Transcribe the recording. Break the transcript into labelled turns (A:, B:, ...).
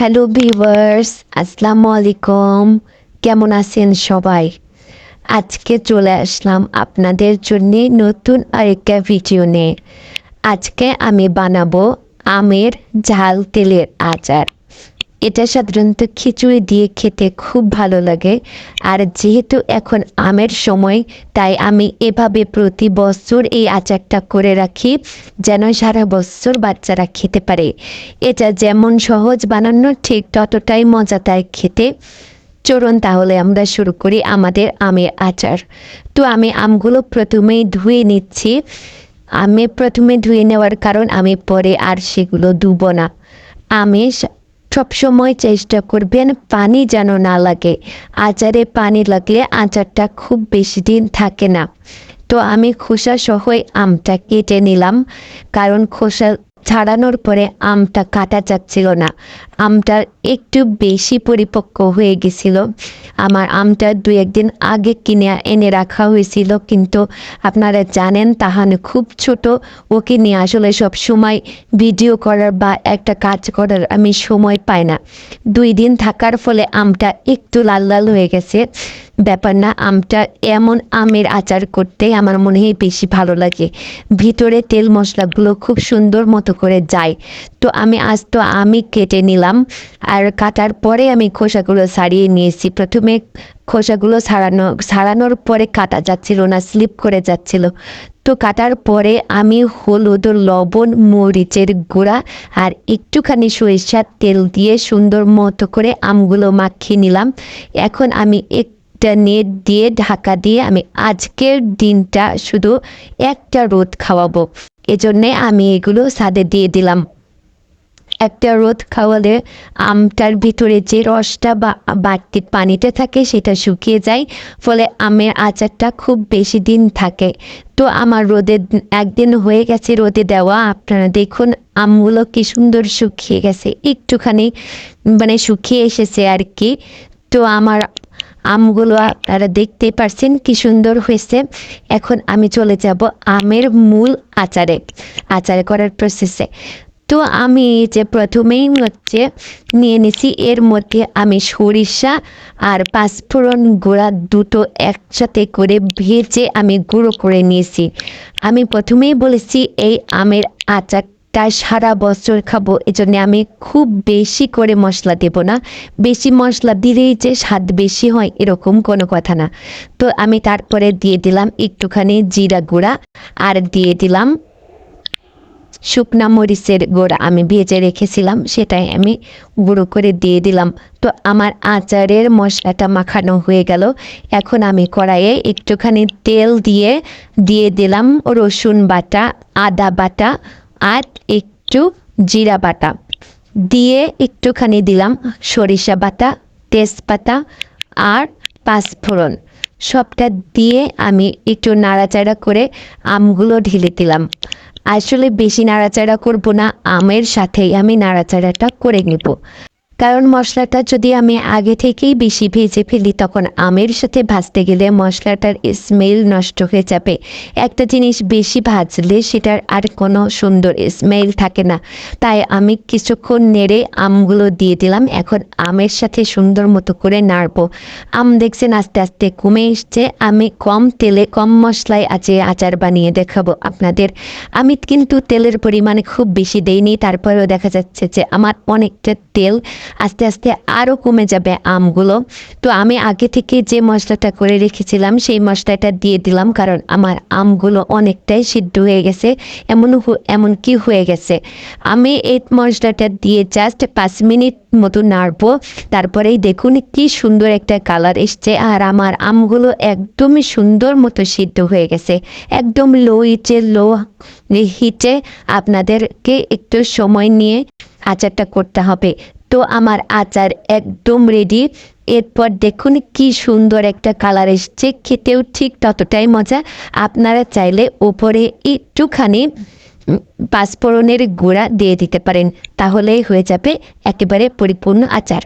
A: Hello viewers আসসালাম আলাইকুম কেমন আছেন সবাই? আজকে চলে আসলাম আপনাদের জন্য নতুন আরেকটা ভিডিও নিয়ে। আজকে আমি বানাবো আমের ঝাল তেলের আচার। এটা সাধারণত খিচুড়ি দিয়ে খেতে খুব ভালো লাগে। আর যেহেতু এখন আমের সময়, তাই আমি এভাবে প্রতি বছর এই আচারটা করে রাখি, যেন সারা বছর বাচ্চারা খেতে পারে। এটা যেমন সহজ বানানো, ঠিক ততটাই মজাদার খেতে। চলুন তাহলে আমরা শুরু করি আমাদের আমের আচার। তো আমি আমগুলো প্রথমেই ধুয়ে নিচ্ছি। আমি প্রথমে ধুয়ে নেওয়ার কারণ আমি পরে আর সেগুলো ধুবো না। আমি সবসময় চেষ্টা করবেন পানি যেন না লাগে। আচারে পানি লাগলে আচারটা খুব বেশি দিন থাকে না। তো আমি খোসা সহই আমটা কেটে নিলাম। কারণ খোসা ছাড়ানোর পরে আমটা কাটা যাচ্ছিল না। আমটা একটু বেশি পরিপক্ক হয়ে গেছিল। আমার আমটা দুই একদিন আগে কিনে এনে রাখা হয়েছিল, কিন্তু আপনারা জানেন তাহান খুব ছোট। ওকে নিয়ে আসলে সব সময় ভিডিও করার বা একটা কাজ করার আমি সময় পাই না। দুই দিন থাকার ফলে আমটা একটু লাল লাল হয়ে গেছে। ব্যাপার না, আমটা এমন আমের আচার করতে আমার মনে হয় বেশি ভালো লাগে। ভিতরে তেল মশলাগুলো খুব সুন্দর মতো করে যায়। তো আমি আজ তো আমি কেটে নিলাম, আর কাটার পরে আমি খোসাগুলো ছাড়িয়ে নিয়েছি। প্রথমে খোসাগুলো ছাড়ানো ছাড়ানোর পরে কাটা যাচ্ছিল না, স্লিপ করে যাচ্ছিল। তো কাটার পরে আমি হলুদ, লবণ, মরিচের গুঁড়া আর একটুখানি সরিষার তেল দিয়ে সুন্দর মতো করে আমগুলো মাখিয়ে নিলাম। এখন আমি একটা নেট দিয়ে ঢাকা দিয়ে আমি আজকের দিনটা শুধু একটা রোদ খাওয়াবো। এজন্যে আমি এগুলো সাদে দিয়ে দিলাম। একটা রোদ খাওয়ালে আমটার ভিতরে যে রসটা বা বাড়তি পানিটা থাকে সেটা শুকিয়ে যায়, ফলে আমের আচারটা খুব বেশি দিন থাকে। তো আমার রোদে একদিন হয়ে গেছে রোদে দেওয়া। আপনারা দেখুন, আমগুলো কি সুন্দর শুকিয়ে গেছে। একটুখানি মানে শুকিয়ে এসেছে আর কি। তো আমার আমগুলো আপনারা দেখতেই পারছেন কি সুন্দর হয়েছে। এখন আমি চলে যাব আমের মূল আচারে, আচার করার প্রসেসে তো আমি যে প্রথমেই হচ্ছে নিয়ে নিছি, এর মধ্যে আমি সরিষা আর পাঁচফোড়ন গুঁড়া দুটো একসাথে করে ভেজে আমি গুঁড়ো করে নিয়েছি। আমি প্রথমেই বলেছি এই আমের আচারটা সারা বছর খাব, এজন্য আমি খুব বেশি করে মশলা দেব না। বেশি মশলা দিলেই যে স্বাদ বেশি হয়, এরকম কোনো কথা না। তো আমি তারপরে দিয়ে দিলাম একটুখানি জিরা গুঁড়া আর দিয়ে দিলাম শুকনা মরিচের গুঁড়া। আমি ভেজে রেখেছিলাম, সেটাই আমি গুঁড়ো করে দিয়ে দিলাম। তো আমার আচারের মশলাটা মাখানো হয়ে গেল। এখন আমি কড়াইয়ে একটুখানি তেল দিয়ে দিয়ে দিলাম রসুন বাটা, আদা বাটা আর একটু জিরা বাটা। দিয়ে একটুখানি দিলাম সরিষা বাটা, তেজপাতা আর পাঁচফোড়ন। সবটা দিয়ে আমি একটু নাড়াচাড়া করে আমগুলো ঢেলে দিলাম। আসলে বেশি নাড়াচাড়া করব না, আমের সাথেই আমি নাড়াচাড়াটা করে নেব। কারণ মশলাটা যদি আমি আগে থেকেই বেশি ভেজে ফেলি, তখন আমের সাথে ভাজতে গেলে মশলাটার স্মেল নষ্ট হয়ে যাবে। একটা জিনিস বেশি ভাজলে সেটার আর কোনো সুন্দর স্মেল থাকে না। তাই আমি কিছুক্ষণ নেড়ে আমগুলো দিয়ে দিলাম। এখন আমের সাথে সুন্দর মতো করে নাড়বো। আম দেখছেন আস্তে আস্তে কমে এসছে। আমি কম তেলে কম মশলায় আছে আচার বানিয়ে দেখাবো আপনাদের। আমি কিন্তু তেলের পরিমাণ খুব বেশি দেইনি। তারপরেও দেখা যাচ্ছে যে আমার অনেকটা তেল আস্তে আস্তে আরও কমে যাবে আমগুলো। তো আমি আগে থেকে যে মশলাটা করে রেখেছিলাম, সেই মশলাটা দিয়ে দিলাম, কারণ আমার আমগুলো অনেকটাই সিদ্ধ হয়ে গেছে, এমন এমন কি হয়ে গেছে। আমি এই মশলাটা দিয়ে জাস্ট পাঁচ মিনিট মতো নাড়বো, তারপরেই দেখুন কি সুন্দর একটা কালার এসছে, আর আমার আমগুলো একদমই সুন্দর মতো সিদ্ধ হয়ে গেছে, একদম লো হিটে লো হিটে আপনাদেরকে একটু সময় নিয়ে আচারটা করতে হবে। তো আমার আচার একদম রেডি এরপর দেখুন কি সুন্দর একটা কালার এসছে, খেতেও ঠিক ততটাই মজা। আপনারা চাইলে ওপরে একটুখানি পাঁচফোড়নের গুঁড়া দিয়ে দিতে পারেন, তাহলেই হয়ে যাবে একেবারে পরিপূর্ণ আচার।